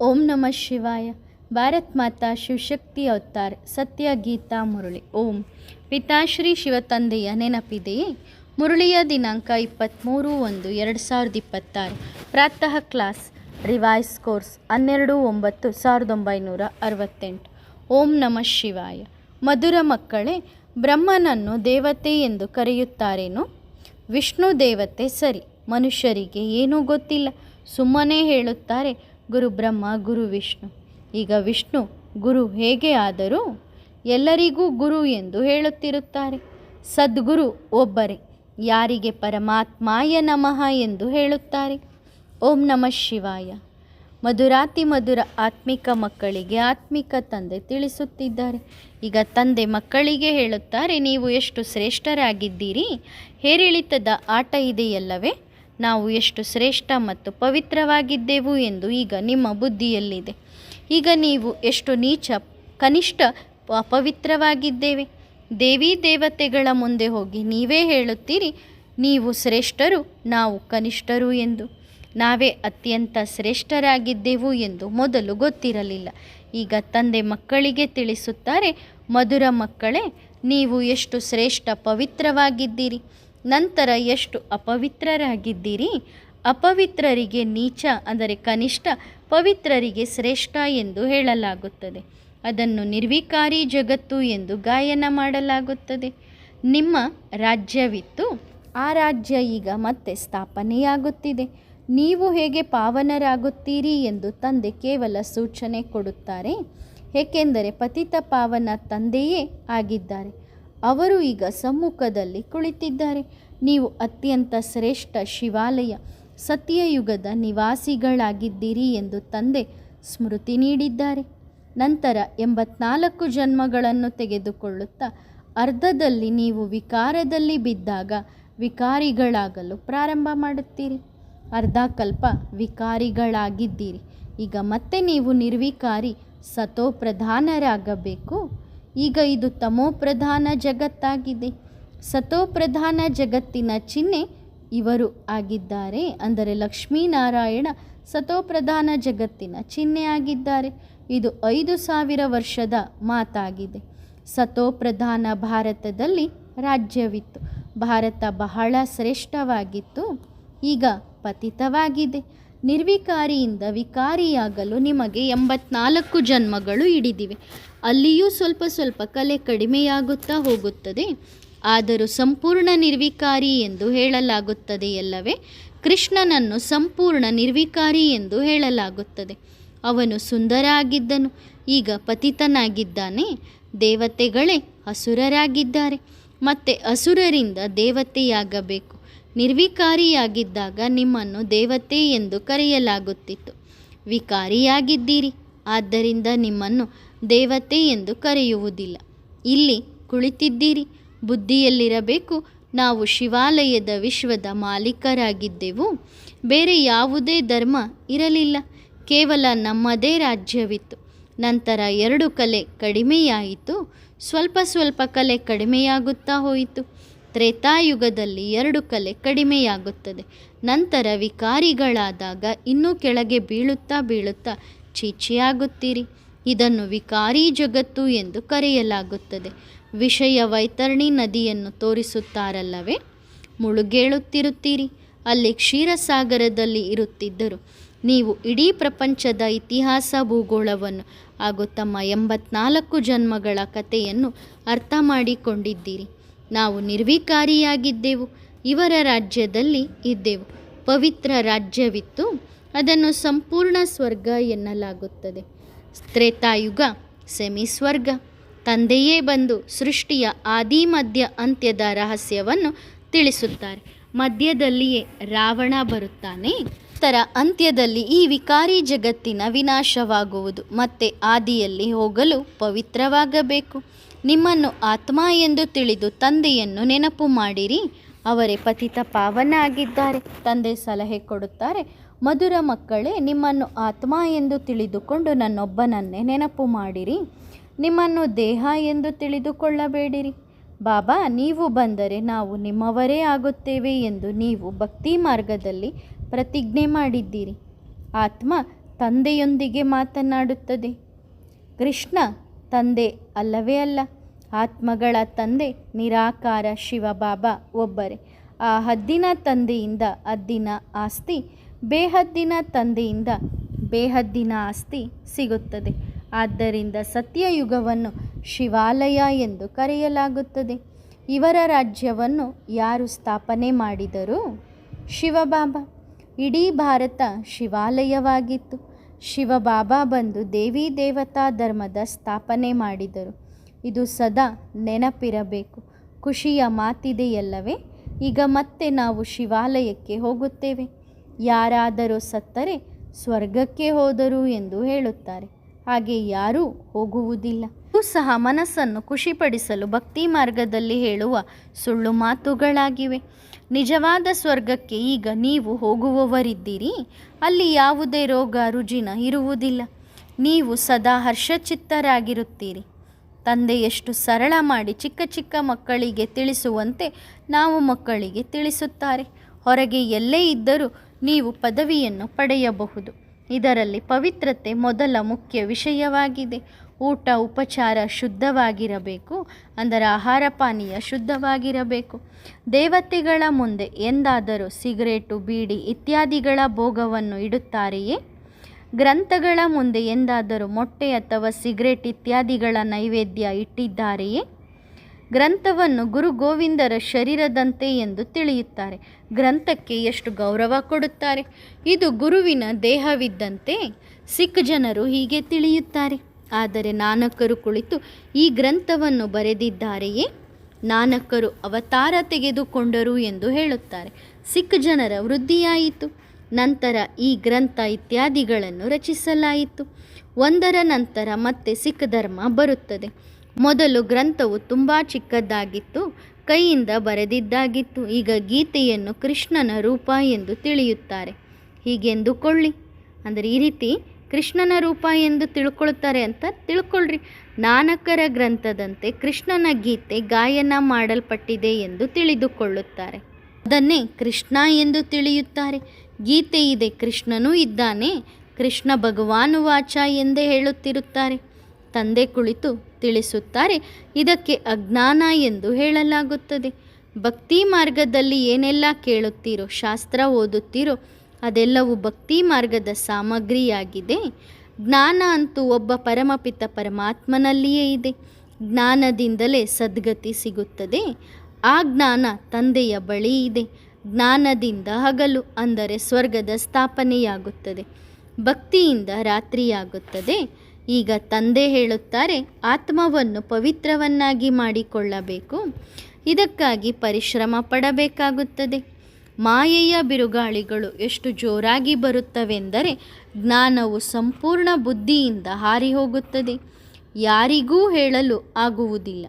ಓಂ ನಮಃ ಶಿವಾಯ. ಭಾರತ್ ಮಾತಾ ಶಿವಶಕ್ತಿ ಅವತಾರ್. ಸತ್ಯ ಗೀತಾ ಮುರಳಿ. ಓಂ. ಪಿತಾಶ್ರೀ ಶಿವತಂದೆಯ ನೆನಪಿದೆಯೇ? ಮುರಳಿಯ ದಿನಾಂಕ ಇಪ್ಪತ್ತ್ಮೂರು ಒಂದು ಎರಡು ಸಾವಿರದ ಇಪ್ಪತ್ತಾರು. ಪ್ರಾತಃ ಕ್ಲಾಸ್, ರಿವೈಸ್ ಕೋರ್ಸ್, ಹನ್ನೆರಡು ಒಂಬತ್ತು ಸಾವಿರದ ಒಂಬೈನೂರ ಅರವತ್ತೆಂಟು. ಓಂ ನಮಃ ಶಿವಾಯ. ಮಧುರ ಮಕ್ಕಳೇ, ಬ್ರಹ್ಮನನ್ನು ದೇವತೆ ಎಂದು ಕರೆಯುತ್ತಾರೇನು? ವಿಷ್ಣು ದೇವತೆ ಸರಿ. ಮನುಷ್ಯರಿಗೆ ಏನೂ ಗೊತ್ತಿಲ್ಲ. ಸುಮ್ಮನೆ ಹೇಳುತ್ತಾರೆ ಗುರು ಬ್ರಹ್ಮ, ಗುರು ವಿಷ್ಣು. ಈಗ ವಿಷ್ಣು, ಗುರು ಹೇಗೆ ಆದರೂ ಎಲ್ಲರಿಗೂ ಗುರು ಎಂದು ಹೇಳುತ್ತಿರುತ್ತಾರೆ. ಸದ್ಗುರು ಒಬ್ಬರೇ, ಯಾರಿಗೆ ಪರಮಾತ್ಮಾಯ ನಮಃ ಎಂದು ಹೇಳುತ್ತಾರೆ. ಓಂ ನಮಃ ಶಿವಾಯ. ಮಧುರಾತಿ ಮಧುರ ಆತ್ಮಿಕ ಮಕ್ಕಳಿಗೆ ಆತ್ಮಿಕ ತಂದೆ ತಿಳಿಸುತ್ತಿದ್ದಾರೆ. ಈಗ ತಂದೆ ಮಕ್ಕಳಿಗೆ ಹೇಳುತ್ತಾರೆ, ನೀವು ಎಷ್ಟು ಶ್ರೇಷ್ಠರಾಗಿದ್ದೀರಿ? ಹೇರಿಳಿತದ ಆಟ ಇದೆಯಲ್ಲವೇ? ನಾವು ಎಷ್ಟು ಶ್ರೇಷ್ಠ ಮತ್ತು ಪವಿತ್ರವಾಗಿದ್ದೆವು ಎಂದು ಈಗ ನಿಮ್ಮ ಬುದ್ಧಿಯಲ್ಲಿದೆ. ಈಗ ನೀವು ಎಷ್ಟು ನೀಚ, ಕನಿಷ್ಠ ಅಪವಿತ್ರವಾಗಿದ್ದೇವೆ ದೇವಿ ದೇವತೆಗಳ ಮುಂದೆ ಹೋಗಿ ನೀವೇ ಹೇಳುತ್ತೀರಿ, ನೀವು ಶ್ರೇಷ್ಠರು, ನಾವು ಕನಿಷ್ಠರು ಎಂದು. ನಾವೇ ಅತ್ಯಂತ ಶ್ರೇಷ್ಠರಾಗಿದ್ದೆವು ಎಂದು ಮೊದಲು ಗೊತ್ತಿರಲಿಲ್ಲ. ಈಗ ತಂದೆ ಮಕ್ಕಳಿಗೆ ತಿಳಿಸುತ್ತಾರೆ, ಮಧುರ ಮಕ್ಕಳೇ, ನೀವು ಎಷ್ಟು ಶ್ರೇಷ್ಠ ಪವಿತ್ರವಾಗಿದ್ದೀರಿ. ನಂತರ ಎಷ್ಟು ಅಪವಿತ್ರರಾಗಿದ್ದೀರಿ? ಅಪವಿತ್ರರಿಗೆ ನೀಚ ಅಂದರೆ ಕನಿಷ್ಠ ಪವಿತ್ರರಿಗೆ ಶ್ರೇಷ್ಠ ಎಂದು ಹೇಳಲಾಗುತ್ತದೆ. ಅದನ್ನು ನಿರ್ವಿಕಾರಿ ಜಗತ್ತು ಎಂದು ಗಾಯನ ಮಾಡಲಾಗುತ್ತದೆ. ನಿಮ್ಮ ರಾಜ್ಯವಿತ್ತು, ಆ ರಾಜ್ಯ ಈಗ ಮತ್ತೆ ಸ್ಥಾಪನೆಯಾಗುತ್ತಿದೆ. ನೀವು ಹೇಗೆ ಪಾವನರಾಗುತ್ತೀರಿ ಎಂದು ತಂದೆ ಕೇವಲ ಸೂಚನೆ ಕೊಡುತ್ತಾರೆ. ಏಕೆಂದರೆ ಪತಿತ ಪಾವನ ತಂದೆಯೇ ಆಗಿದ್ದಾರೆ. ಅವರು ಈಗ ಸಮ್ಮುಖದಲ್ಲಿ ಕುಳಿತಿದ್ದಾರೆ. ನೀವು ಅತ್ಯಂತ ಶ್ರೇಷ್ಠ ಶಿವಾಲಯ, ಸತ್ಯಯುಗದ ನಿವಾಸಿಗಳಾಗಿದ್ದೀರಿ ಎಂದು ತಂದೆ ಸ್ಮೃತಿ ನೀಡಿದ್ದಾರೆ. ನಂತರ ಎಂಬತ್ನಾಲ್ಕು ಜನ್ಮಗಳನ್ನು ತೆಗೆದುಕೊಳ್ಳುತ್ತಾ ಅರ್ಧದಲ್ಲಿ ನೀವು ವಿಕಾರದಲ್ಲಿ ಬಿದ್ದಾಗ ವಿಕಾರಿಗಳಾಗಲು ಪ್ರಾರಂಭ ಮಾಡುತ್ತೀರಿ. ಅರ್ಧ ಕಲ್ಪ ವಿಕಾರಿಗಳಾಗಿದ್ದೀರಿ. ಈಗ ಮತ್ತೆ ನೀವು ನಿರ್ವಿಕಾರಿ ಸತೋ ಪ್ರಧಾನರಾಗಬೇಕು ಈಗ ಇದು ತಮೋ ಪ್ರಧಾನ ಜಗತ್ತಾಗಿದೆ. ಸತೋ ಪ್ರಧಾನ ಜಗತ್ತಿನ ಚಿಹ್ನೆ ಇವರು ಆಗಿದ್ದಾರೆ. ಅಂದರೆ ಲಕ್ಷ್ಮೀನಾರಾಯಣ ಸತೋ ಪ್ರಧಾನ ಜಗತ್ತಿನ ಚಿಹ್ನೆ ಆಗಿದ್ದಾರೆ. ಇದು ಐದು ಸಾವಿರ ವರ್ಷದ ಮಾತಾಗಿದೆ. ಸತೋ ಪ್ರಧಾನ ಭಾರತದಲ್ಲಿ ರಾಜ್ಯವಿತ್ತು. ಭಾರತ ಬಹಳ ಶ್ರೇಷ್ಠವಾಗಿತ್ತು. ಈಗ ಪತಿತವಾಗಿದೆ. ನಿರ್ವಿಕಾರಿಯಿಂದ ವಿಕಾರಿಯಾಗಲು ನಿಮಗೆ ಎಂಬತ್ನಾಲ್ಕು ಜನ್ಮಗಳು ಹಿಡಿದಿವೆ. ಅಲ್ಲಿಯೂ ಸ್ವಲ್ಪ ಸ್ವಲ್ಪ ಕಲೆ ಕಡಿಮೆಯಾಗುತ್ತಾ ಹೋಗುತ್ತದೆ. ಆದರೂ ಸಂಪೂರ್ಣ ನಿರ್ವಿಕಾರಿ ಎಂದು ಹೇಳಲಾಗುತ್ತದೆಯಲ್ಲವೇ ಕೃಷ್ಣನನ್ನು ಸಂಪೂರ್ಣ ನಿರ್ವಿಕಾರಿ ಎಂದು ಹೇಳಲಾಗುತ್ತದೆ. ಅವನು ಸುಂದರ ಆಗಿದ್ದನು ಈಗ ಪತಿತನಾಗಿದ್ದಾನೆ. ದೇವತೆಗಳೇ ಅಸುರರಾಗಿದ್ದಾರೆ. ಮತ್ತೆ ಅಸುರರಿಂದ ದೇವತೆಯಾಗಬೇಕು. ನಿರ್ವಿಕಾರಿಯಾಗಿದ್ದಾಗ ನಿಮ್ಮನ್ನು ದೇವತೆ ಎಂದು ಕರೆಯಲಾಗುತ್ತಿತ್ತು. ವಿಕಾರಿಯಾಗಿದ್ದೀರಿ, ಆದ್ದರಿಂದ ನಿಮ್ಮನ್ನು ದೇವತೆ ಎಂದು ಕರೆಯುವುದಿಲ್ಲ. ಇಲ್ಲಿ ಕುಳಿತಿದ್ದೀರಿ, ಬುದ್ಧಿಯಲ್ಲಿರಬೇಕು. ನಾವು ಶಿವಾಲಯದ ವಿಶ್ವದ ಮಾಲೀಕರಾಗಿದ್ದೆವು. ಬೇರೆ ಯಾವುದೇ ಧರ್ಮ ಇರಲಿಲ್ಲ. ಕೇವಲ ನಮ್ಮದೇ ರಾಜ್ಯವಿತ್ತು. ನಂತರ ಎರಡು ಕಲೆ ಕಡಿಮೆಯಾಯಿತು. ಸ್ವಲ್ಪ ಸ್ವಲ್ಪ ಕಲೆ ಕಡಿಮೆಯಾಗುತ್ತಾ ಹೋಯಿತು. ತ್ರೇತಾಯುಗದಲ್ಲಿ ಎರಡು ಕಲೆ ಕಡಿಮೆಯಾಗುತ್ತದೆ. ನಂತರ ವಿಕಾರಿಗಳಾದಾಗ ಇನ್ನೂ ಕೆಳಗೆ ಬೀಳುತ್ತಾ ಬೀಳುತ್ತಾ ಚೀಚಿಯಾಗುತ್ತೀರಿ. ಇದನ್ನು ವಿಕಾರಿ ಜಗತ್ತು ಎಂದು ಕರೆಯಲಾಗುತ್ತದೆ. ವಿಷಯ ವೈತರಣಿ ನದಿಯನ್ನು ತೋರಿಸುತ್ತಾರಲ್ಲವೇ? ಮುಳುಗೇಳುತ್ತಿರುತ್ತೀರಿ. ಅಲ್ಲಿ ಕ್ಷೀರಸಾಗರದಲ್ಲಿ ಇರುತ್ತಿದ್ದರು. ನೀವು ಇಡೀ ಪ್ರಪಂಚದ ಇತಿಹಾಸ, ಭೂಗೋಳವನ್ನು ಹಾಗೂ ತಮ್ಮ ಎಂಬತ್ನಾಲ್ಕು ಜನ್ಮಗಳ ಕಥೆಯನ್ನು ಅರ್ಥ ಮಾಡಿಕೊಂಡಿದ್ದೀರಿ. ನಾವು ನಿರ್ವಿಕಾರಿಯಾಗಿದ್ದೆವು, ಇವರ ರಾಜ್ಯದಲ್ಲಿ ಇದ್ದೆವು. ಪವಿತ್ರ ರಾಜ್ಯವಿತ್ತು, ಅದನ್ನು ಸಂಪೂರ್ಣ ಸ್ವರ್ಗ ಎನ್ನಲಾಗುತ್ತದೆ. ತ್ರೇತಾಯುಗ ಸೆಮಿ ಸ್ವರ್ಗ ತಂದೆಯೇ ಬಂದು ಸೃಷ್ಟಿಯ ಆದಿ ಮಧ್ಯ ಅಂತ್ಯದ ರಹಸ್ಯವನ್ನು ತಿಳಿಸುತ್ತಾರೆ. ಮಧ್ಯದಲ್ಲಿಯೇ ರಾವಣ ಬರುತ್ತಾನೆ. ತರ ಅಂತ್ಯದಲ್ಲಿ ಈ ವಿಕಾರಿ ಜಗತ್ತಿನ ವಿನಾಶವಾಗುವುದು. ಮತ್ತೆ ಆದಿಯಲ್ಲಿ ಹೋಗಲು ಪವಿತ್ರವಾಗಬೇಕು. ನಿಮ್ಮನ್ನು ಆತ್ಮ ಎಂದು ತಿಳಿದು ತಂದೆಯನ್ನು ನೆನಪು ಮಾಡಿರಿ. ಅವರೇ ಪತಿತ ಪಾವನ ಆಗಿದ್ದಾರೆ ತಂದೆ ಸಲಹೆ ಕೊಡುತ್ತಾರೆ. ಮಧುರ ಮಕ್ಕಳೇ, ನಿಮ್ಮನ್ನು ಆತ್ಮ ಎಂದು ತಿಳಿದುಕೊಂಡು ನನ್ನೊಬ್ಬನನ್ನೇ ನೆನಪು ಮಾಡಿರಿ. ನಿಮ್ಮನ್ನು ದೇಹ ಎಂದು ತಿಳಿದುಕೊಳ್ಳಬೇಡಿರಿ. ಬಾಬಾ, ನೀವು ಬಂದರೆ ನಾವು ನಿಮ್ಮವರೇ ಆಗುತ್ತೇವೆ ಎಂದು ನೀವು ಭಕ್ತಿ ಮಾರ್ಗದಲ್ಲಿ ಪ್ರತಿಜ್ಞೆ ಮಾಡಿದ್ದೀರಿ. ಆತ್ಮ ತಂದೆಯೊಂದಿಗೆ ಮಾತನಾಡುತ್ತದೆ. ಕೃಷ್ಣ ತಂದೆ ಅಲ್ಲವೇ ಅಲ್ಲ, ಆತ್ಮಗಳ ತಂದೆ ನಿರಾಕಾರ ಶಿವಬಾಬಾ ಒಬ್ಬರೇ. ಆ ಹದ್ದಿನ ತಂದೆಯಿಂದ ಹದ್ದಿನ ಆಸ್ತಿ, ಬೇಹದ್ದಿನ ತಂದೆಯಿಂದ ಬೇಹದ್ದಿನ ಆಸ್ತಿ ಸಿಗುತ್ತದೆ. ಆದ್ದರಿಂದ ಸತ್ಯಯುಗವನ್ನು ಶಿವಾಲಯ ಎಂದು ಕರೆಯಲಾಗುತ್ತದೆ. ಇವರ ರಾಜ್ಯವನ್ನು ಯಾರು ಸ್ಥಾಪನೆ ಮಾಡಿದರು ಶಿವಬಾಬಾ. ಇಡೀ ಭಾರತ ಶಿವಾಲಯವಾಗಿತ್ತು. ಶಿವಬಾಬಾ ಬಂದು ದೇವಿ ದೇವತಾ ಧರ್ಮದ ಸ್ಥಾಪನೆ ಮಾಡಿದರು. ಇದು ಸದಾ ನೆನಪಿರಬೇಕು. ಖುಷಿಯ ಮಾತಿದೆಯಲ್ಲವೇ? ಈಗ ಮತ್ತೆ ನಾವು ಶಿವಾಲಯಕ್ಕೆ ಹೋಗುತ್ತೇವೆ. ಯಾರಾದರೂ ಸತ್ತರೆ ಸ್ವರ್ಗಕ್ಕೆ ಹೋದರು ಎಂದು ಹೇಳುತ್ತಾರೆ. ಹಾಗೆ ಯಾರೂ ಹೋಗುವುದಿಲ್ಲ. ಸಹ ಮನಸ್ಸನ್ನು ಖುಷಿಪಡಿಸಲು ಭಕ್ತಿ ಮಾರ್ಗದಲ್ಲಿ ಹೇಳುವ ಸುಳ್ಳು ಮಾತುಗಳಾಗಿವೆ. ನಿಜವಾದ ಸ್ವರ್ಗಕ್ಕೆ ಈಗ ನೀವು ಹೋಗುವವರಿದ್ದೀರಿ. ಅಲ್ಲಿ ಯಾವುದೇ ರೋಗ, ರುಜಿನ ಇರುವುದಿಲ್ಲ. ನೀವು ಸದಾ ಹರ್ಷಚಿತ್ತರಾಗಿರುತ್ತೀರಿ. ತಂದೆ ಎಷ್ಟು ಸರಳ ಮಾಡಿ ಚಿಕ್ಕ ಚಿಕ್ಕ ಮಕ್ಕಳಿಗೆ ತಿಳಿಸುವಂತೆ ನಾವು ಮಕ್ಕಳಿಗೆ ತಿಳಿಸುತ್ತಾರೆ. ಹೊರಗೆ ಎಲ್ಲೇ ಇದ್ದರೂ ನೀವು ಪದವಿಯನ್ನು ಪಡೆಯಬಹುದು. ಇದರಲ್ಲಿ ಪವಿತ್ರತೆ ಮೊದಲ ಮುಖ್ಯ ವಿಷಯವಾಗಿದೆ. ಊಟ, ಉಪಚಾರ ಶುದ್ಧವಾಗಿರಬೇಕು. ಅಂದರೆ ಆಹಾರ ಪಾನೀಯ ಶುದ್ಧವಾಗಿರಬೇಕು. ದೇವತೆಗಳ ಮುಂದೆ ಎಂದಾದರೂ ಸಿಗರೇಟು, ಬೀಡಿ ಇತ್ಯಾದಿಗಳ ಭೋಗವನ್ನು ಇಡುತ್ತಾರೆಯೇ? ಗ್ರಂಥಗಳ ಮುಂದೆ ಎಂದಾದರೂ ಮೊಟ್ಟೆ ಅಥವಾ ಸಿಗರೇಟ್ ಇತ್ಯಾದಿಗಳ ನೈವೇದ್ಯ ಇಟ್ಟಿದ್ದಾರೆಯೇ? ಗ್ರಂಥವನ್ನು ಗುರು ಗೋವಿಂದರ ಶರೀರದಂತೆ ಎಂದು ತಿಳಿಯುತ್ತಾರೆ. ಗ್ರಂಥಕ್ಕೆ ಎಷ್ಟು ಗೌರವ ಕೊಡುತ್ತಾರೆ? ಇದು ಗುರುವಿನ ದೇಹವಿದ್ದಂತೆ ಸಿಖ್ ಜನರು ಹೀಗೆ ತಿಳಿಯುತ್ತಾರೆ. ಆದರೆ ನಾನಕರು ಕುಳಿತು ಈ ಗ್ರಂಥವನ್ನು ಬರೆದಿದ್ದಾರೆಯೇ? ನಾನಕರು ಅವತಾರ ತೆಗೆದುಕೊಂಡರು ಎಂದು ಹೇಳುತ್ತಾರೆ. ಸಿಖ್ ಜನರ ವೃದ್ಧಿಯಾಯಿತು. ನಂತರ ಈ ಗ್ರಂಥ ಇತ್ಯಾದಿಗಳನ್ನು ರಚಿಸಲಾಯಿತು. ಒಂದರ ನಂತರ ಮತ್ತೆ ಸಿಖ್ ಧರ್ಮ ಬರುತ್ತದೆ. ಮೊದಲು ಗ್ರಂಥವು ತುಂಬ ಚಿಕ್ಕದಾಗಿತ್ತು, ಕೈಯಿಂದ ಬರೆದಿದ್ದಾಗಿತ್ತು. ಈಗ ಗೀತೆಯನ್ನು ಕೃಷ್ಣನ ರೂಪ ಎಂದು ತಿಳಿಯುತ್ತಾರೆ. ಹೀಗೆಂದುಕೊಳ್ಳಿ. ಅಂದರೆ ಈ ರೀತಿ ಕೃಷ್ಣನ ರೂಪ ಎಂದು ತಿಳ್ಕೊಳ್ತಾರೆ ಅಂತ ತಿಳ್ಕೊಳ್ರಿ. ನಾನಕರ ಗ್ರಂಥದಂತೆ ಕೃಷ್ಣನ ಗೀತೆ ಗಾಯನ ಮಾಡಲ್ಪಟ್ಟಿದೆ ಎಂದು ತಿಳಿದುಕೊಳ್ಳುತ್ತಾರೆ. ಅದನ್ನೇ ಕೃಷ್ಣ ಎಂದು ತಿಳಿಯುತ್ತಾರೆ. ಗೀತೆ ಇದೆ, ಕೃಷ್ಣನೂ ಇದ್ದಾನೆ, ಕೃಷ್ಣ ಭಗವಾನು ವಾಚ ಎಂದೇ ಹೇಳುತ್ತಿರುತ್ತಾರೆ. ತಂದೆ ಕುಳಿತು ತಿಳಿಸುತ್ತಾರೆ, ಇದಕ್ಕೆ ಅಜ್ಞಾನ ಎಂದು ಹೇಳಲಾಗುತ್ತದೆ. ಭಕ್ತಿ ಮಾರ್ಗದಲ್ಲಿ ಏನೆಲ್ಲ ಕೇಳುತ್ತೀರೋ, ಶಾಸ್ತ್ರ ಓದುತ್ತೀರೋ ಅದೆಲ್ಲವೂ ಭಕ್ತಿ ಮಾರ್ಗದ ಸಾಮಗ್ರಿಯಾಗಿದೆ. ಜ್ಞಾನ ಅಂತೂ ಒಬ್ಬ ಪರಮಪಿತ ಪರಮಾತ್ಮನಲ್ಲಿಯೇ ಇದೆ. ಜ್ಞಾನದಿಂದಲೇ ಸದ್ಗತಿ ಸಿಗುತ್ತದೆ. ಆ ಜ್ಞಾನ ತಂದೆಯ ಬಳಿ ಇದೆ. ಜ್ಞಾನದಿಂದ ಹಗಲು, ಅಂದರೆ ಸ್ವರ್ಗದ ಸ್ಥಾಪನೆಯಾಗುತ್ತದೆ. ಭಕ್ತಿಯಿಂದ ರಾತ್ರಿಯಾಗುತ್ತದೆ. ಈಗ ತಂದೆ ಹೇಳುತ್ತಾರೆ, ಆತ್ಮವನ್ನು ಪವಿತ್ರವನ್ನಾಗಿ ಮಾಡಿಕೊಳ್ಳಬೇಕು. ಇದಕ್ಕಾಗಿ ಪರಿಶ್ರಮ ಪಡಬೇಕಾಗುತ್ತದೆ. ಮಾಯೆಯ ಬಿರುಗಾಳಿಗಳು ಎಷ್ಟು ಜೋರಾಗಿ ಬರುತ್ತವೆಂದರೆ ಜ್ಞಾನವು ಸಂಪೂರ್ಣ ಬುದ್ಧಿಯಿಂದ ಹಾರಿ ಹೋಗುತ್ತದೆ ಯಾರಿಗೂ ಹೇಳಲು ಆಗುವುದಿಲ್ಲ.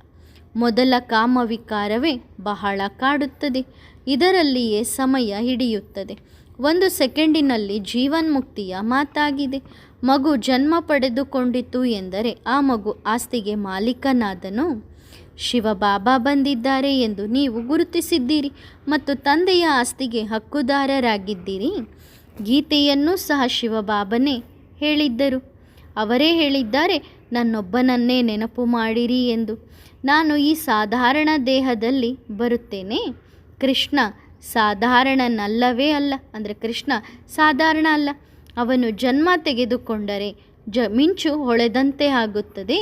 ಮೊದಲ ಕಾಮವಿಕಾರವೇ ಬಹಳ ಕಾಡುತ್ತದೆ. ಇದರಲ್ಲಿಯೇ ಸಮಯ ಹಿಡಿಯುತ್ತದೆ. ಒಂದು ಸೆಕೆಂಡಿನಲ್ಲಿ ಜೀವನ್ಮುಕ್ತಿಯ ಮಾತಾಗಿದೆ. ಮಗು ಜನ್ಮ ಪಡೆದುಕೊಂಡಿತು ಎಂದರೆ ಆ ಮಗು ಆಸ್ತಿಗೆ ಮಾಲೀಕನಾದನು. ಶಿವಬಾಬಾ ಬಂದಿದ್ದಾರೆ ಎಂದು ನೀವು ಗುರುತಿಸಿದ್ದೀರಿ ಮತ್ತು ತಂದೆಯ ಆಸ್ತಿಗೆ ಹಕ್ಕುದಾರರಾಗಿದ್ದೀರಿ. ಗೀತೆಯನ್ನು ಸಹ ಶಿವಬಾಬನೇ ಹೇಳಿದ್ದರು. ಅವರೇ ಹೇಳಿದ್ದಾರೆ, ನನ್ನೊಬ್ಬನನ್ನೇ ನೆನಪು ಮಾಡಿರಿ ಎಂದು. ನಾನು ಈ ಸಾಧಾರಣ ದೇಹದಲ್ಲಿ ಬರುತ್ತೇನೆ. ಕೃಷ್ಣ ಸಾಧಾರಣನಲ್ಲವೇ ಅಲ್ಲ, ಅಂದರೆ ಕೃಷ್ಣ ಸಾಧಾರಣ ಅಲ್ಲ. ಅವನು ಜನ್ಮ ತೆಗೆದುಕೊಂಡರೆ ಜ, ಮಿಂಚು ಹೊಳೆದಂತೆ ಆಗುತ್ತದೆ.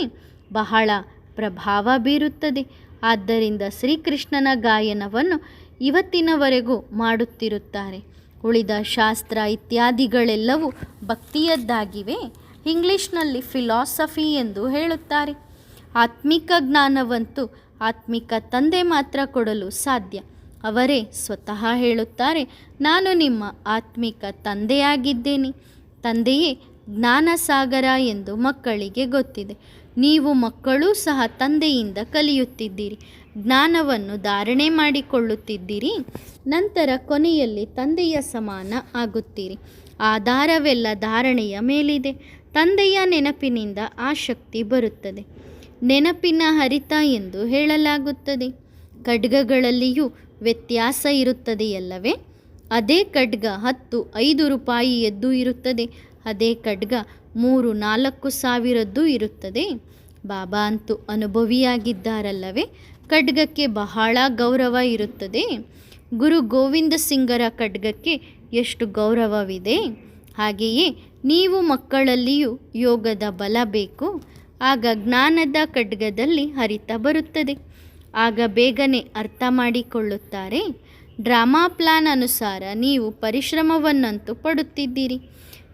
ಬಹಳ ಪ್ರಭಾವ ಬೀರುತ್ತದೆ. ಆದ್ದರಿಂದ ಶ್ರೀಕೃಷ್ಣನ ಗಾಯನವನ್ನು ಇವತ್ತಿನವರೆಗೂ ಮಾಡುತ್ತಿರುತ್ತಾರೆ. ಉಳಿದ ಶಾಸ್ತ್ರ ಇತ್ಯಾದಿಗಳೆಲ್ಲವೂ ಭಕ್ತಿಯದ್ದಾಗಿವೆ. ಇಂಗ್ಲಿಷ್ನಲ್ಲಿ ಫಿಲಾಸಫಿ ಎಂದು ಹೇಳುತ್ತಾರೆ. ಆತ್ಮಿಕ ಜ್ಞಾನವಂತೂ ಆತ್ಮಿಕ ತಂದೆ ಮಾತ್ರ ಕೊಡಲು ಸಾಧ್ಯ. ಅವರೇ ಸ್ವತಃ ಹೇಳುತ್ತಾರೆ, ನಾನು ನಿಮ್ಮ ಆತ್ಮಿಕ ತಂದೆಯಾಗಿದ್ದೇನೆ. ತಂದೆಯೇ ಜ್ಞಾನಸಾಗರ ಎಂದು ಮಕ್ಕಳಿಗೆ ಗೊತ್ತಿದೆ. ನೀವು ಮಕ್ಕಳೂ ಸಹ ತಂದೆಯಿಂದ ಕಲಿಯುತ್ತಿದ್ದೀರಿ. ಜ್ಞಾನವನ್ನು ಧಾರಣೆ ಮಾಡಿಕೊಳ್ಳುತ್ತಿದ್ದೀರಿ. ನಂತರ ಕೊನೆಯಲ್ಲಿ ತಂದೆಯ ಸಮಾನ ಆಗುತ್ತೀರಿ. ಆಧಾರವೆಲ್ಲ ಧಾರಣೆಯ ಮೇಲಿದೆ. ತಂದೆಯ ನೆನಪಿನಿಂದ ಆ ಶಕ್ತಿ ಬರುತ್ತದೆ. ನೆನಪಿನ ಹರಿತ ಎಂದು ಹೇಳಲಾಗುತ್ತದೆ. ಖಡ್ಗಗಳಲ್ಲಿಯೂ ವ್ಯತ್ಯಾಸ ಇರುತ್ತದೆಯಲ್ಲವೇ? ಅದೇ ಖಡ್ಗ ಹತ್ತು ಐದು ರೂಪಾಯಿಯದ್ದು ಇರುತ್ತದೆ. ಅದೇ ಖಡ್ಗ ಮೂರು ನಾಲ್ಕು ಸಾವಿರದ್ದು ಇರುತ್ತದೆ. ಬಾಬಾ ಅಂತೂ ಅನುಭವಿಯಾಗಿದ್ದಾರಲ್ಲವೇ? ಖಡ್ಗಕ್ಕೆ ಬಹಳ ಗೌರವ ಇರುತ್ತದೆ. ಗುರು ಗೋವಿಂದ ಸಿಂಗರ ಖಡ್ಗಕ್ಕೆ ಎಷ್ಟು ಗೌರವವಿದೆ? ಹಾಗೆಯೇ ನೀವು ಮಕ್ಕಳಲ್ಲಿಯೂ ಯೋಗದ ಬಲ ಬೇಕು. ಆಗ ಜ್ಞಾನದ ಖಡ್ಗದಲ್ಲಿ ಹರಿತ ಬರುತ್ತದೆ. ಆಗ ಬೇಗನೆ ಅರ್ಥ ಮಾಡಿಕೊಳ್ಳುತ್ತಾರೆ. ಡ್ರಾಮಾ ಪ್ಲಾನ್ ಅನುಸಾರ ನೀವು ಪರಿಶ್ರಮವನ್ನಂತೂ ಪಡುತ್ತಿದ್ದೀರಿ.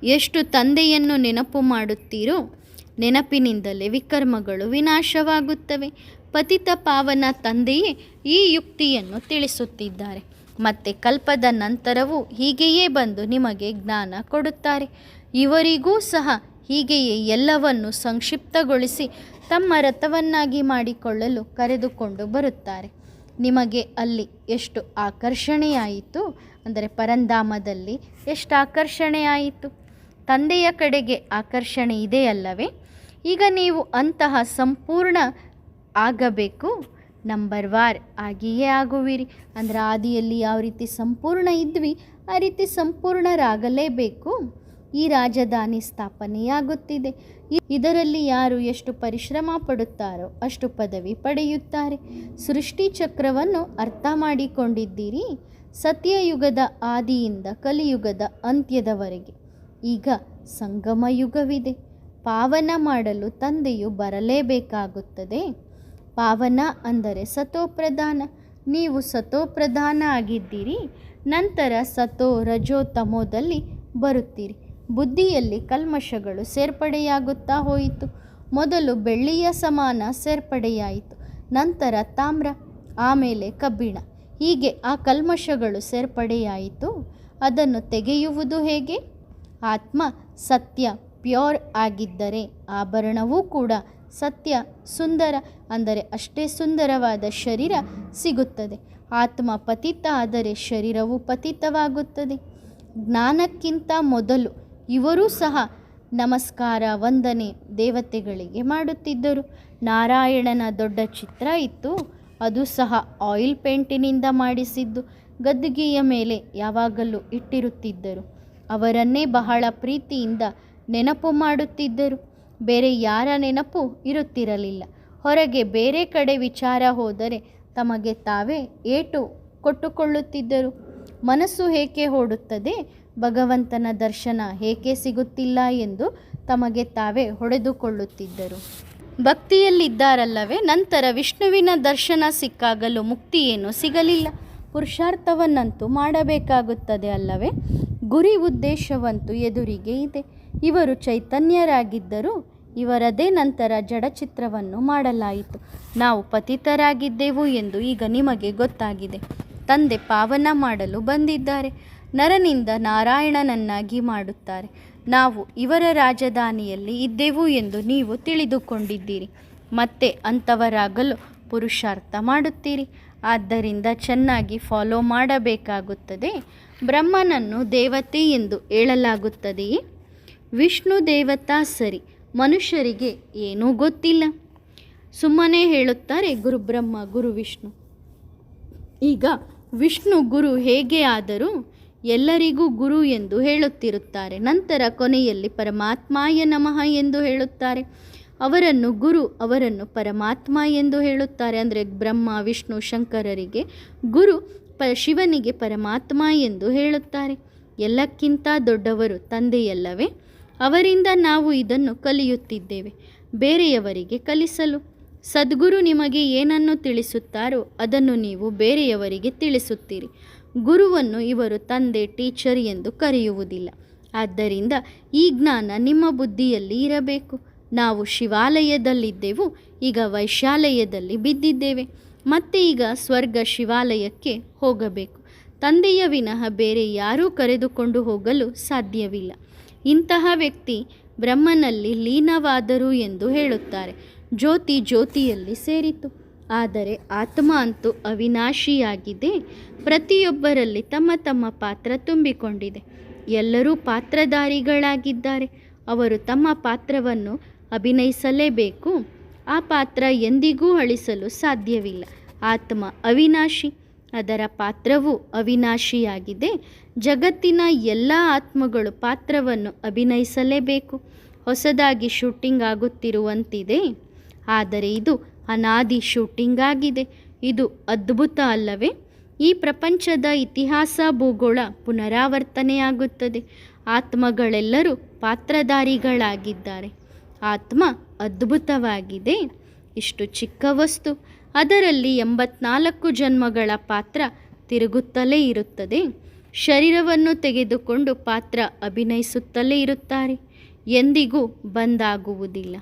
ಎಷ್ಟು ತಂದೆಯನ್ನು ನೆನಪು ಮಾಡುತ್ತೀರೋ ನೆನಪಿನಿಂದಲೇ ವಿಕರ್ಮಗಳು ವಿನಾಶವಾಗುತ್ತವೆ. ಪತಿತ ಪಾವನ ತಂದೆಯೇ ಈ ಯುಕ್ತಿಯನ್ನು ತಿಳಿಸುತ್ತಿದ್ದಾರೆ. ಮತ್ತೆ ಕಲ್ಪದ ನಂತರವೂ ಹೀಗೆಯೇ ಬಂದು ನಿಮಗೆ ಜ್ಞಾನ ಕೊಡುತ್ತಾರೆ. ಇವರಿಗೂ ಸಹ ಹೀಗೆಯೇ ಎಲ್ಲವನ್ನು ಸಂಕ್ಷಿಪ್ತಗೊಳಿಸಿ ತಮ್ಮ ರಥವನ್ನಾಗಿ ಮಾಡಿಕೊಳ್ಳಲು ಕರೆದುಕೊಂಡು ಬರುತ್ತಾರೆ. ನಿಮಗೆ ಅಲ್ಲಿ ಎಷ್ಟು ಆಕರ್ಷಣೆಯಾಯಿತು? ಅಂದರೆ ಪರಂಧಾಮದಲ್ಲಿ ಎಷ್ಟು ಆಕರ್ಷಣೆಯಾಯಿತು? ತಂದೆಯ ಕಡೆಗೆ ಆಕರ್ಷಣೆ ಇದೆಯಲ್ಲವೇ ಈಗ ನೀವು ಅಂತಹ ಸಂಪೂರ್ಣ ಆಗಬೇಕು. ನಂಬರ್ ವಾರ್ ಆಗಿಯೇ ಆಗುವಿರಿ. ಅಂದರೆ ಆದಿಯಲ್ಲಿ ಯಾವ ರೀತಿ ಸಂಪೂರ್ಣ ಇದ್ವಿ, ಆ ರೀತಿ ಸಂಪೂರ್ಣರಾಗಲೇಬೇಕು. ಈ ರಾಜಧಾನಿ ಸ್ಥಾಪನೆಯಾಗುತ್ತಿದೆ. ಇದರಲ್ಲಿ ಯಾರು ಎಷ್ಟು ಪರಿಶ್ರಮ ಪಡುತ್ತಾರೋ ಅಷ್ಟು ಪದವಿ ಪಡೆಯುತ್ತಾರೆ. ಸೃಷ್ಟಿ ಚಕ್ರವನ್ನು ಅರ್ಥ ಮಾಡಿಕೊಂಡಿದ್ದೀರಿ. ಸತ್ಯಯುಗದ ಆದಿಯಿಂದ ಕಲಿಯುಗದ ಅಂತ್ಯದವರೆಗೆ. ಈಗ ಸಂಗಮ ಯುಗವಿದೆ ಪಾವನ ಮಾಡಲು ತಂದೆಯು ಬರಲೇಬೇಕಾಗುತ್ತದೆ. ಪಾವನ ಅಂದರೆ ಸತೋಪ್ರಧಾನ. ನೀವು ಸತೋಪ್ರಧಾನ ಆಗಿದ್ದೀರಿ, ನಂತರ ಸತೋ ರಜೋ ತಮೋದಲ್ಲಿ ಬರುತ್ತೀರಿ. ಬುದ್ಧಿಯಲ್ಲಿ ಕಲ್ಮಶಗಳು ಸೇರ್ಪಡೆಯಾಗುತ್ತಾ ಹೋಯಿತು. ಮೊದಲು ಬೆಳ್ಳಿಯ ಸಮಾನ ಸೇರ್ಪಡೆಯಾಯಿತು, ನಂತರ ತಾಮ್ರ, ಆಮೇಲೆ ಕಬ್ಬಿಣ. ಹೀಗೆ ಆ ಕಲ್ಮಶಗಳು ಸೇರ್ಪಡೆಯಾಯಿತು. ಅದನ್ನು ತೆಗೆಯುವುದು ಹೇಗೆ? ಆತ್ಮ ಸತ್ಯ, ಪ್ಯೂರ್ ಆಗಿದ್ದರೆ ಆಭರಣವೂ ಕೂಡ ಸತ್ಯ, ಸುಂದರ ಅಂದರೆ ಅಷ್ಟೇ ಸುಂದರವಾದ ಶರೀರ ಸಿಗುತ್ತದೆ. ಆತ್ಮ ಪತಿತ ಆದರೆ ಶರೀರವು ಪತಿತವಾಗುತ್ತದೆ. ಜ್ಞಾನಕ್ಕಿಂತ ಮೊದಲು ಇವರೂ ಸಹ ನಮಸ್ಕಾರ, ವಂದನೆ ದೇವತೆಗಳಿಗೆ ಮಾಡುತ್ತಿದ್ದರು. ನಾರಾಯಣನ ದೊಡ್ಡ ಚಿತ್ರ ಇತ್ತು. ಅದು ಸಹ ಆಯಿಲ್ ಪೇಂಟಿನಿಂದ ಮಾಡಿಸಿದ್ದು. ಗದ್ದುಗೆಯ ಮೇಲೆ ಯಾವಾಗಲೂ ಇಟ್ಟಿರುತ್ತಿದ್ದರು. ಅವರನ್ನೇ ಬಹಳ ಪ್ರೀತಿಯಿಂದ ನೆನಪು ಮಾಡುತ್ತಿದ್ದರು. ಬೇರೆ ಯಾರ ನೆನಪು ಇರುತ್ತಿರಲಿಲ್ಲ. ಹೊರಗೆ ಬೇರೆ ಕಡೆ ವಿಚಾರ ಹೋದರೆ ತಮಗೆ ತಾವೇ ಏಟು ಕೊಟ್ಟುಕೊಳ್ಳುತ್ತಿದ್ದರು. ಮನಸ್ಸು ಏಕೆ ಓಡುತ್ತದೆ? ಭಗವಂತನ ದರ್ಶನ ಏಕೆ ಸಿಗುತ್ತಿಲ್ಲ ಎಂದು ತಮಗೆ ತಾವೇ ಹೊಡೆದುಕೊಳ್ಳುತ್ತಿದ್ದರು. ಭಕ್ತಿಯಲ್ಲಿದ್ದಾರಲ್ಲವೇ, ನಂತರ ವಿಷ್ಣುವಿನ ದರ್ಶನ ಸಿಕ್ಕಾಗಲು ಮುಕ್ತಿ ಏನು ಸಿಗಲಿಲ್ಲ. ಪುರುಷಾರ್ಥವನ್ನಂತೂ ಮಾಡಬೇಕಾಗುತ್ತದೆ ಅಲ್ಲವೇ? ಗುರಿ ಉದ್ದೇಶವಂತೂ ಎದುರಿಗೆ ಇದೆ. ಇವರು ಚೈತನ್ಯರಾಗಿದ್ದರೂ ಇವರದೇ ನಂತರ ಜಡಚಿತ್ರವನ್ನು ಮಾಡಲಾಯಿತು. ನಾವು ಪತಿತರಾಗಿದ್ದೆವು ಎಂದು ಈಗ ನಿಮಗೆ ಗೊತ್ತಾಗಿದೆ. ತಂದೆ ಪಾವನ ಮಾಡಲು ಬಂದಿದ್ದಾರೆ. ನರನಿಂದ ನಾರಾಯಣನನ್ನಾಗಿ ಮಾಡುತ್ತಾರೆ. ನಾವು ಇವರ ರಾಜಧಾನಿಯಲ್ಲಿ ಇದ್ದೆವು ಎಂದು ನೀವು ತಿಳಿದುಕೊಂಡಿದ್ದೀರಿ. ಮತ್ತೆ ಅಂಥವರಾಗಲು ಪುರುಷಾರ್ಥ ಮಾಡುತ್ತೀರಿ. ಆದ್ದರಿಂದ ಚೆನ್ನಾಗಿ ಫಾಲೋ ಮಾಡಬೇಕಾಗುತ್ತದೆ. ಬ್ರಹ್ಮನನ್ನು ದೇವತೆ ಎಂದು ಹೇಳಲಾಗುತ್ತದೆಯೇ ವಿಷ್ಣು ದೇವತಾ ಸರಿ, ಮನುಷ್ಯರಿಗೆ ಏನೂ ಗೊತ್ತಿಲ್ಲ. ಸುಮ್ಮನೆ ಹೇಳುತ್ತಾರೆ ಗುರು ಬ್ರಹ್ಮ ಗುರು ವಿಷ್ಣು. ಈಗ ವಿಷ್ಣು ಗುರು ಹೇಗೆ ಆದರೂ ಎಲ್ಲರಿಗೂ ಗುರು ಎಂದು ಹೇಳುತ್ತಿರುತ್ತಾರೆ. ನಂತರ ಕೊನೆಯಲ್ಲಿ ಪರಮಾತ್ಮಾಯ ನಮಃ ಎಂದು ಹೇಳುತ್ತಾರೆ. ಅವರನ್ನು ಗುರು, ಅವರನ್ನು ಪರಮಾತ್ಮ ಎಂದು ಹೇಳುತ್ತಾರೆ. ಅಂದರೆ ಬ್ರಹ್ಮ, ವಿಷ್ಣು, ಶಂಕರರಿಗೆ ಗುರು, ಪ, ಶಿವನಿಗೆ ಪರಮಾತ್ಮ ಎಂದು ಹೇಳುತ್ತಾರೆ. ಎಲ್ಲಕ್ಕಿಂತ ದೊಡ್ಡವರು ತಂದೆಯಲ್ಲವೇ? ಅವರಿಂದ ನಾವು ಇದನ್ನು ಕಲಿಯುತ್ತಿದ್ದೇವೆ. ಬೇರೆಯವರಿಗೆ ಕಲಿಸಲು. ಸದ್ಗುರು ನಿಮಗೆ ಏನನ್ನು ತಿಳಿಸುತ್ತಾರೋ ಅದನ್ನು ನೀವು ಬೇರೆಯವರಿಗೆ ತಿಳಿಸುತ್ತೀರಿ. ಗುರುವನ್ನು ಇವರು ತಂದೆ, ಟೀಚರ್ ಎಂದು ಕರೆಯುವುದಿಲ್ಲ. ಆದ್ದರಿಂದ ಈ ಜ್ಞಾನ ನಿಮ್ಮ ಬುದ್ಧಿಯಲ್ಲಿ ಇರಬೇಕು. ನಾವು ಶಿವಾಲಯದಲ್ಲಿದ್ದೆವು, ಈಗ ವೈಶಾಲಯದಲ್ಲಿ ಬಿದ್ದಿದ್ದೇವೆ. ಮತ್ತೆ ಈಗ ಸ್ವರ್ಗ ಶಿವಾಲಯಕ್ಕೆ ಹೋಗಬೇಕು. ತಂದೆಯ ವಿನಃ ಬೇರೆ ಯಾರೂ ಕರೆದುಕೊಂಡು ಹೋಗಲು ಸಾಧ್ಯವಿಲ್ಲ. ಇಂತಹ ವ್ಯಕ್ತಿ ಬ್ರಹ್ಮನಲ್ಲಿ ಲೀನವಾದರು ಎಂದು ಹೇಳುತ್ತಾರೆ. ಜ್ಯೋತಿ ಜ್ಯೋತಿಯಲ್ಲಿ ಸೇರಿತು. ಆದರೆ ಆತ್ಮ ಅಂತೂ ಅವಿನಾಶಿಯಾಗಿದೆ. ಪ್ರತಿಯೊಬ್ಬರಲ್ಲಿ ತಮ್ಮ ತಮ್ಮ ಪಾತ್ರ ತುಂಬಿಕೊಂಡಿದೆ. ಎಲ್ಲರೂ ಪಾತ್ರಧಾರಿಗಳಾಗಿದ್ದಾರೆ. ಅವರು ತಮ್ಮ ಪಾತ್ರವನ್ನು ಅಭಿನಯಿಸಲೇಬೇಕು. ಆ ಪಾತ್ರ ಎಂದಿಗೂ ಅಳಿಸಲು ಸಾಧ್ಯವಿಲ್ಲ. ಆತ್ಮ ಅವಿನಾಶಿ. ಅದರ ಪಾತ್ರವು ಅವಿನಾಶಿಯಾಗಿದೆ. ಜಗತ್ತಿನ ಎಲ್ಲ ಆತ್ಮಗಳು ಪಾತ್ರವನ್ನು ಅಭಿನಯಿಸಲೇಬೇಕು. ಹೊಸದಾಗಿ ಶೂಟಿಂಗ್ ಆಗುತ್ತಿರುವಂತಿದೆ. ಆದರೆ ಇದು ಅನಾದಿ ಶೂಟಿಂಗ್ ಆಗಿದೆ. ಇದು ಅದ್ಭುತ ಅಲ್ಲವೇ? ಈ ಪ್ರಪಂಚದ ಇತಿಹಾಸ ಭೂಗೋಳ ಪುನರಾವರ್ತನೆಯಾಗುತ್ತದೆ. ಆತ್ಮಗಳೆಲ್ಲರೂ ಪಾತ್ರಧಾರಿಗಳಾಗಿದ್ದಾರೆ. ಆತ್ಮ ಅದ್ಭುತವಾಗಿದೆ. ಇಷ್ಟು ಚಿಕ್ಕ ವಸ್ತು, ಅದರಲ್ಲಿ ಎಂಬತ್ನಾಲ್ಕು ಜನ್ಮಗಳ ಪಾತ್ರ ತಿರುಗುತ್ತಲೇ ಇರುತ್ತದೆ. ಶರೀರವನ್ನು ತೆಗೆದುಕೊಂಡು ಪಾತ್ರ ಅಭಿನಯಿಸುತ್ತಲೇ ಇರುತ್ತಾರೆ. ಎಂದಿಗೂ ಬಂದಾಗುವುದಿಲ್ಲ.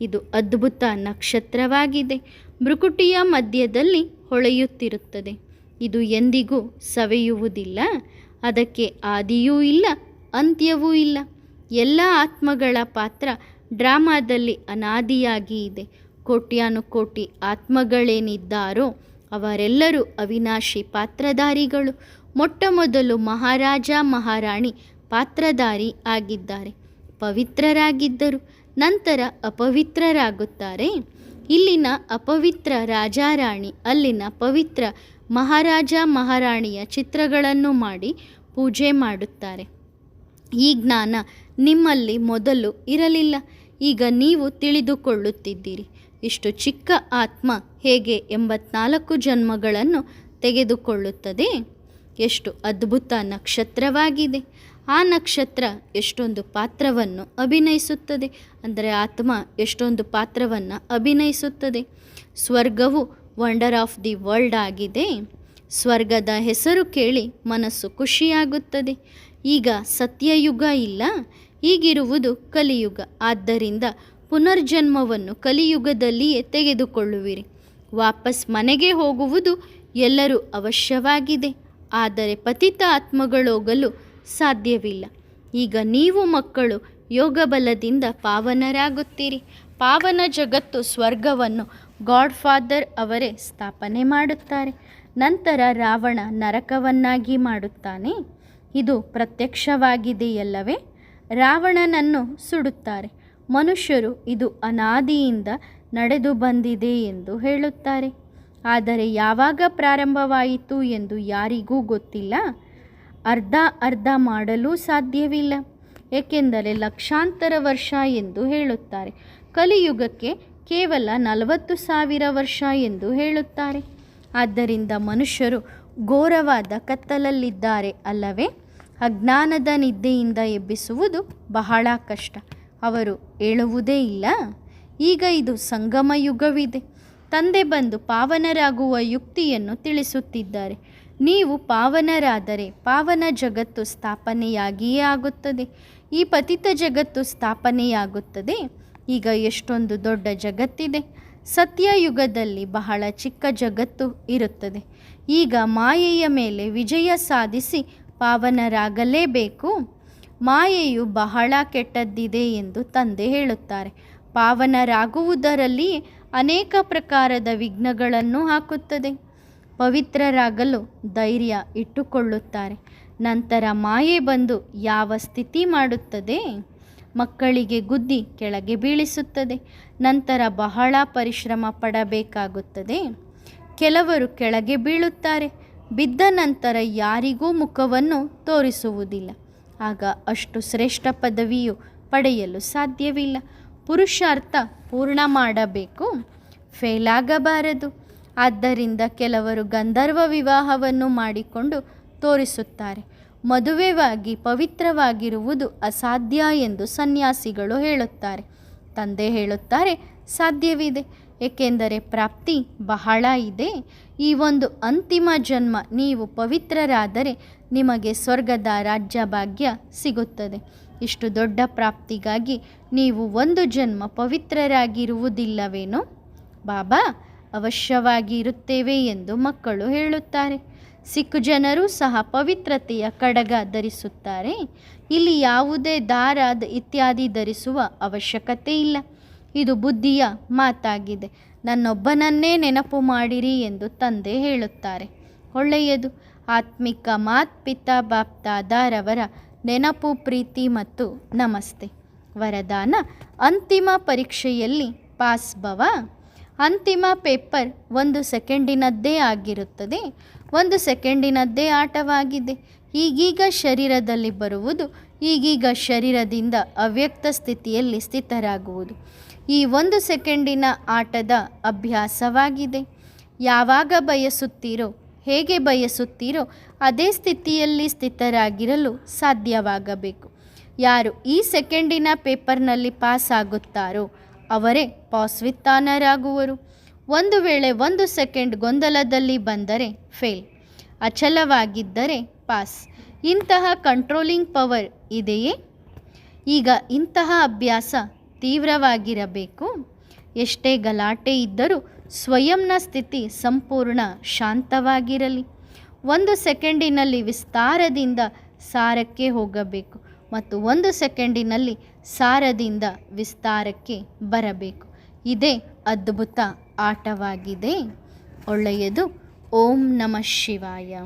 ಇದು ಅದ್ಭುತ ನಕ್ಷತ್ರವಾಗಿದೆ. ಮೃಕುಟಿಯ ಮಧ್ಯದಲ್ಲಿ ಹೊಳೆಯುತ್ತಿರುತ್ತದೆ. ಇದು ಎಂದಿಗೂ ಸವೆಯುವುದಿಲ್ಲ. ಅದಕ್ಕೆ ಆದಿಯೂ ಇಲ್ಲ, ಅಂತ್ಯವೂ ಇಲ್ಲ. ಎಲ್ಲ ಆತ್ಮಗಳ ಪಾತ್ರ ಡ್ರಾಮಾದಲ್ಲಿ ಅನಾದಿಯಾಗಿ ಇದೆ ಕೋಟ್ಯಾನುಕೋಟಿ ಆತ್ಮಗಳೇನಿದ್ದಾರೋ ಅವರೆಲ್ಲರೂ ಅವಿನಾಶಿ ಪಾತ್ರಧಾರಿಗಳು. ಮೊಟ್ಟ ಮೊದಲು ಮಹಾರಾಜ ಮಹಾರಾಣಿ ಪಾತ್ರಧಾರಿ ಆಗಿದ್ದಾರೆ. ಪವಿತ್ರರಾಗಿದ್ದರು. ನಂತರ ಅಪವಿತ್ರರಾಗುತ್ತಾರೆ. ಇಲ್ಲಿನ ಅಪವಿತ್ರ ರಾಜಾರಾಣಿ, ಅಲ್ಲಿನ ಪವಿತ್ರ ಮಹಾರಾಜ ಮಹಾರಾಣಿಯ ಚಿತ್ರಗಳನ್ನು ಮಾಡಿ ಪೂಜೆ ಮಾಡುತ್ತಾರೆ. ಈ ಜ್ಞಾನ ನಿಮ್ಮಲ್ಲಿ ಮೊದಲು ಇರಲಿಲ್ಲ. ಈಗ ನೀವು ತಿಳಿದುಕೊಳ್ಳುತ್ತಿದ್ದೀರಿ. ಇಷ್ಟು ಚಿಕ್ಕ ಆತ್ಮ ಹೇಗೆ ಎಂಬತ್ನಾಲ್ಕು ಜನ್ಮಗಳನ್ನು ತೆಗೆದುಕೊಳ್ಳುತ್ತದೆ? ಎಷ್ಟು ಅದ್ಭುತ ನಕ್ಷತ್ರವಾಗಿದೆ. ಆ ನಕ್ಷತ್ರ ಎಷ್ಟೊಂದು ಪಾತ್ರವನ್ನು ಅಭಿನಯಿಸುತ್ತದೆ. ಅಂದರೆ ಆತ್ಮ ಎಷ್ಟೊಂದು ಪಾತ್ರವನ್ನು ಅಭಿನಯಿಸುತ್ತದೆ. ಸ್ವರ್ಗವು ವಂಡರ್ ಆಫ್ ದಿ ವರ್ಲ್ಡ್ ಆಗಿದೆ. ಸ್ವರ್ಗದ ಹೆಸರು ಕೇಳಿ ಮನಸ್ಸು ಖುಷಿಯಾಗುತ್ತದೆ. ಈಗ ಸತ್ಯಯುಗ ಇಲ್ಲ, ಈಗಿರುವುದು ಕಲಿಯುಗ. ಆದ್ದರಿಂದ ಪುನರ್ಜನ್ಮವನ್ನು ಕಲಿಯುಗದಲ್ಲಿಯೇ ತೆಗೆದುಕೊಳ್ಳುವಿರಿ. ವಾಪಸ್ ಮನೆಗೆ ಹೋಗುವುದು ಎಲ್ಲರೂ ಅವಶ್ಯವಾಗಿದೆ. ಆದರೆ ಪತಿತ ಆತ್ಮಗಳೋಗಲು ಸಾಧ್ಯವಿಲ್ಲ. ಈಗ ನೀವು ಮಕ್ಕಳು ಯೋಗ ಬಲದಿಂದ ಪಾವನರಾಗುತ್ತೀರಿ. ಪಾವನ ಜಗತ್ತು ಸ್ವರ್ಗವನ್ನು ಗಾಡ್ ಫಾದರ್ ಅವರೇ ಸ್ಥಾಪನೆ ಮಾಡುತ್ತಾರೆ. ನಂತರ ರಾವಣ ನರಕವನ್ನಾಗಿ ಮಾಡುತ್ತಾನೆ. ಇದು ಪ್ರತ್ಯಕ್ಷವಾಗಿದೆಯಲ್ಲವೇ? ರಾವಣನನ್ನು ಸುಡುತ್ತಾರೆ. ಮನುಷ್ಯರು ಇದು ಅನಾದಿಯಿಂದ ನಡೆದು ಬಂದಿದೆ ಎಂದು ಹೇಳುತ್ತಾರೆ. ಆದರೆ ಯಾವಾಗ ಪ್ರಾರಂಭವಾಯಿತು ಎಂದು ಯಾರಿಗೂ ಗೊತ್ತಿಲ್ಲ. ಅರ್ಧ ಅರ್ಧ ಮಾಡಲು ಸಾಧ್ಯವಿಲ್ಲ. ಏಕೆಂದರೆ ಲಕ್ಷಾಂತರ ವರ್ಷ ಎಂದು ಹೇಳುತ್ತಾರೆ. ಕಲಿಯುಗಕ್ಕೆ ಕೇವಲ ನಲವತ್ತು ಸಾವಿರ ವರ್ಷ ಎಂದು ಹೇಳುತ್ತಾರೆ. ಆದ್ದರಿಂದ ಮನುಷ್ಯರು ಘೋರವಾದ ಕತ್ತಲಲ್ಲಿದ್ದಾರೆ ಅಲ್ಲವೇ? ಅಜ್ಞಾನದ ನಿದ್ದೆಯಿಂದ ಎಬ್ಬಿಸುವುದು ಬಹಳ ಕಷ್ಟ. ಅವರು ಹೇಳುವುದೇ ಇಲ್ಲ. ಈಗ ಇದು ಸಂಗಮ ಯುಗವಿದೆ ತಂದೆ ಬಂದು ಪಾವನರಾಗುವ ಯುಕ್ತಿಯನ್ನು ತಿಳಿಸುತ್ತಿದ್ದಾರೆ. ನೀವು ಪಾವನರಾದರೆ ಪಾವನ ಜಗತ್ತು ಸ್ಥಾಪನೆಯಾಗಿಯೇ ಆಗುತ್ತದೆ. ಈ ಪತಿತ ಜಗತ್ತು ಸ್ಥಾಪನೆಯಾಗುತ್ತದೆ. ಈಗ ಎಷ್ಟೊಂದು ದೊಡ್ಡ ಜಗತ್ತಿದೆ. ಸತ್ಯಯುಗದಲ್ಲಿ ಬಹಳ ಚಿಕ್ಕ ಜಗತ್ತು ಇರುತ್ತದೆ. ಈಗ ಮಾಯೆಯ ಮೇಲೆ ವಿಜಯ ಸಾಧಿಸಿ ಪಾವನರಾಗಲೇಬೇಕು. ಮಾಯೆಯು ಬಹಳ ಕೆಟ್ಟದ್ದಿದೆ ಎಂದು ತಂದೆ ಹೇಳುತ್ತಾರೆ. ಪಾವನರಾಗುವುದರಲ್ಲಿ ಅನೇಕ ಪ್ರಕಾರದ ವಿಘ್ನಗಳನ್ನು ಹಾಕುತ್ತದೆ. ಪವಿತ್ರರಾಗಲು ಧೈರ್ಯ ಇಟ್ಟುಕೊಳ್ಳುತ್ತಾರೆ. ನಂತರ ಮಾಯೆ ಬಂದು ಯಾವ ಸ್ಥಿತಿ ಮಾಡುತ್ತದೆ? ಮಕ್ಕಳಿಗೆ ಗುದ್ದಿ ಕೆಳಗೆ ಬೀಳಿಸುತ್ತದೆ. ನಂತರ ಬಹಳ ಪರಿಶ್ರಮ ಪಡಬೇಕಾಗುತ್ತದೆ. ಕೆಲವರು ಕೆಳಗೆ ಬೀಳುತ್ತಾರೆ. ಬಿದ್ದ ನಂತರ ಯಾರಿಗೂ ಮುಖವನ್ನು ತೋರಿಸುವುದಿಲ್ಲ. ಆಗ ಅಷ್ಟು ಶ್ರೇಷ್ಠ ಪದವಿಯು ಪಡೆಯಲು ಸಾಧ್ಯವಿಲ್ಲ. ಪುರುಷಾರ್ಥ ಪೂರ್ಣ ಮಾಡಬೇಕು, ಫೇಲಾಗಬಾರದು. ಆದ್ದರಿಂದ ಕೆಲವರು ಗಂಧರ್ವ ವಿವಾಹವನ್ನು ಮಾಡಿಕೊಂಡು ತೋರಿಸುತ್ತಾರೆ. ಮದುವೆವಾಗಿ ಪವಿತ್ರವಾಗಿರುವುದು ಅಸಾಧ್ಯ ಎಂದು ಸನ್ಯಾಸಿಗಳು ಹೇಳುತ್ತಾರೆ. ತಂದೆ ಹೇಳುತ್ತಾರೆ, ಸಾಧ್ಯವಿದೆ. ಏಕೆಂದರೆ ಪ್ರಾಪ್ತಿ ಬಹಳ ಇದೆ. ಈ ಒಂದು ಅಂತಿಮ ಜನ್ಮ ನೀವು ಪವಿತ್ರರಾದರೆ ನಿಮಗೆ ಸ್ವರ್ಗದ ರಾಜ್ಯ ಭಾಗ್ಯ ಸಿಗುತ್ತದೆ. ಇಷ್ಟು ದೊಡ್ಡ ಪ್ರಾಪ್ತಿಗಾಗಿ ನೀವು ಒಂದು ಜನ್ಮ ಪವಿತ್ರರಾಗಿರುವುದಿಲ್ಲವೇನೋ? ಬಾಬಾ, ಅವಶ್ಯವಾಗಿ ಇರುತ್ತೇವೆ ಎಂದು ಮಕ್ಕಳು ಹೇಳುತ್ತಾರೆ. ಸಿಖ್ ಜನರು ಸಹ ಪವಿತ್ರತೆಯ ಕಡಗ ಧರಿಸುತ್ತಾರೆ. ಇಲ್ಲಿ ಯಾವುದೇ ದಾರ ಇತ್ಯಾದಿ ಧರಿಸುವ ಅವಶ್ಯಕತೆ ಇಲ್ಲ ಇದು ಬುದ್ಧಿಯ ಮಾತಾಗಿದೆ. ನನ್ನೊಬ್ಬನನ್ನೇ ನೆನಪು ಮಾಡಿರಿ ಎಂದು ತಂದೆ ಹೇಳುತ್ತಾರೆ. ಒಳ್ಳೆಯದು. ಆತ್ಮಿಕ ಮಾತ್ ಪಿತಾ ಬಾಪ್ತಾದಾರವರ ನೆನಪು, ಪ್ರೀತಿ ಮತ್ತು ನಮಸ್ತೆ. ವರದಾನ. ಅಂತಿಮ ಪರೀಕ್ಷೆಯಲ್ಲಿ ಪಾಸ್ ಭವ. ಅಂತಿಮ ಪೇಪರ್ ಒಂದು ಸೆಕೆಂಡಿನದ್ದೇ ಆಗಿರುತ್ತದೆ. ಒಂದು ಸೆಕೆಂಡಿನದ್ದೇ ಆಟವಾಗಿದೆ. ಈಗೀಗ ಶರೀರದಲ್ಲಿ ಬರುವುದು, ಈಗೀಗ ಶರೀರದಿಂದ ಅವ್ಯಕ್ತ ಸ್ಥಿತಿಯಲ್ಲಿ ಸ್ಥಿತರಾಗುವುದು. ಈ ಒಂದು ಸೆಕೆಂಡಿನ ಆಟದ ಅಭ್ಯಾಸವಾಗಿದೆ. ಯಾವಾಗ ಬಯಸುತ್ತೀರೋ, ಹೇಗೆ ಬಯಸುತ್ತೀರೋ, ಅದೇ ಸ್ಥಿತಿಯಲ್ಲಿ ಸ್ಥಿತರಾಗಿರಲು ಸಾಧ್ಯವಾಗಬೇಕು. ಯಾರು ಈ ಸೆಕೆಂಡಿನ ಪೇಪರ್ನಲ್ಲಿ ಪಾಸ್ ಆಗುತ್ತಾರೋ ಅವರೇ ಪಾಸ್ವಿತ್ತಾನರಾಗುವರು ಒಂದು ವೇಳೆ ಒಂದು ಸೆಕೆಂಡ್ ಗೊಂದಲದಲ್ಲಿ ಬಂದರೆ ಫೇಲ್, ಅಚಲವಾಗಿದ್ದರೆ ಪಾಸ್. ಇಂತಹ ಕಂಟ್ರೋಲಿಂಗ್ ಪವರ್ ಇದೆಯೇ? ಈಗ ಇಂತಹ ಅಭ್ಯಾಸ ತೀವ್ರವಾಗಿರಬೇಕು. ಎಷ್ಟೇ ಗಲಾಟೆ ಇದ್ದರೂ ಸ್ವಯಂನ ಸ್ಥಿತಿ ಸಂಪೂರ್ಣ ಶಾಂತವಾಗಿರಲಿ. ಒಂದು ಸೆಕೆಂಡಿನಲ್ಲಿ ವಿಸ್ತಾರದಿಂದ ಸಾರಕ್ಕೆ ಹೋಗಬೇಕು ಮತ್ತು ಒಂದು ಸೆಕೆಂಡಿನಲ್ಲಿ ಸಾರದಿಂದ ವಿಸ್ತಾರಕ್ಕೆ ಬರಬೇಕು. ಇದೇ ಅದ್ಭುತ ಆಟವಾಗಿದೆ. ಒಳ್ಳೆಯದು. ಓಂ ನಮಃ ಶಿವಾಯ.